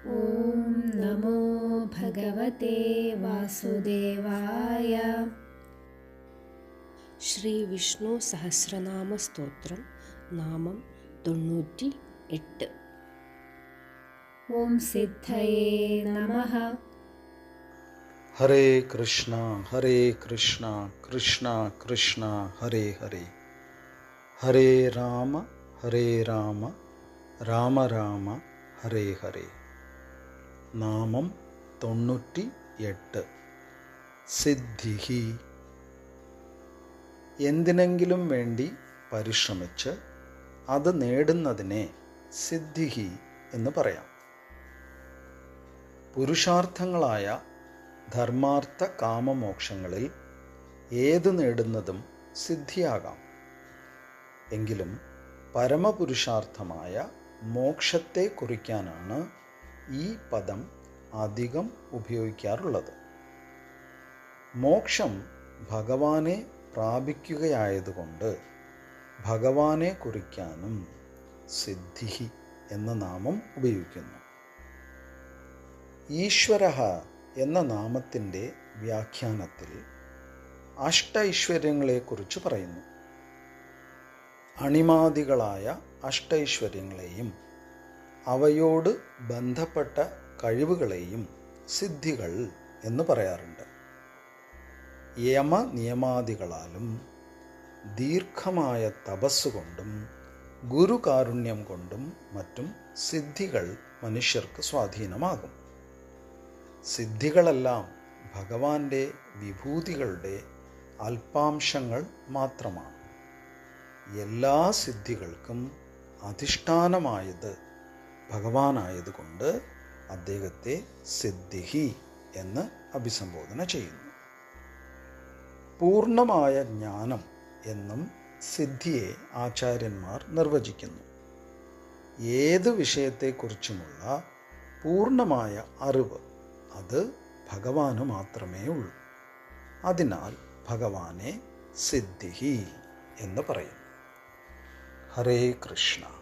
ॐ नमो भगवते वासुदेवाय। श्रीविष्णुसहस्रनामस्तोत्रं नामं तण्णूटि एट् ॐ सिद्धये नमः। हरे कृष्ण हरे कृष्ण कृष्ण कृष्ण हरे हरे। हरे राम हरे राम राम राम हरे हरे। നാമം തൊണ്ണൂറ്റി എട്ട് സിദ്ധിഹി. എന്തിനെങ്കിലും വേണ്ടി പരിശ്രമിച്ച് അത് നേടുന്നതിനെ സിദ്ധിഹി എന്ന് പറയാം. പുരുഷാർത്ഥങ്ങളായ ധർമാർത്ഥ കാമമോക്ഷങ്ങളിൽ ഏത് നേടുന്നതും സിദ്ധിയാകാം. എങ്കിലും പരമപുരുഷാർത്ഥമായ മോക്ഷത്തെ കുറിക്കാനാണ് ഈ പദം അധികം ഉപയോഗിക്കാറുള്ളത്. മോക്ഷം ഭഗവാനെ പ്രാപിക്കുകയായതുകൊണ്ട് ഭഗവാനെ കുറിക്കാനും സിദ്ധിഹി എന്ന നാമം ഉപയോഗിക്കുന്നു. ഈശ്വര എന്ന നാമത്തിന്റെ വ്യാഖ്യാനത്തിൽ അഷ്ട ഐശ്വര്യങ്ങളെക്കുറിച്ച് പറയുന്നു. അണിമാദികളായ അഷ്ടൈശ്വര്യങ്ങളെയും അവയോട് ബന്ധപ്പെട്ട കഴിവുകളെയും സിദ്ധികൾ എന്ന് പറയാറുണ്ട്. യമ നിയമാദികളാലും ദീർഘമായ തപസ്സുകൊണ്ടും ഗുരുകാരുണ്യം കൊണ്ടും മറ്റും സിദ്ധികൾ മനുഷ്യർക്ക് സ്വാധീനമാകും. സിദ്ധികളെല്ലാം ഭഗവാന്റെ വിഭൂതികളുടെ അല്പാംശങ്ങൾ മാത്രമാണ്. എല്ലാ സിദ്ധികൾക്കും അധിഷ്ഠാനമായത് ഭഗവാനായതുകൊണ്ട് അദ്ദേഹത്തെ സിദ്ധിഹി എന്ന് അഭിസംബോധന ചെയ്യുന്നു. പൂർണമായ ജ്ഞാനം എന്നും സിദ്ധിയെ ആചാര്യന്മാർ നിർവചിക്കുന്നു. ഏത് വിഷയത്തെക്കുറിച്ചുമുള്ള പൂർണമായ അറിവ് അത് ഭഗവാന് മാത്രമേ ഉള്ളൂ. അതിനാൽ ഭഗവാനെ സിദ്ധിഹി എന്ന് പറയും ഹരേ കൃഷ്ണ.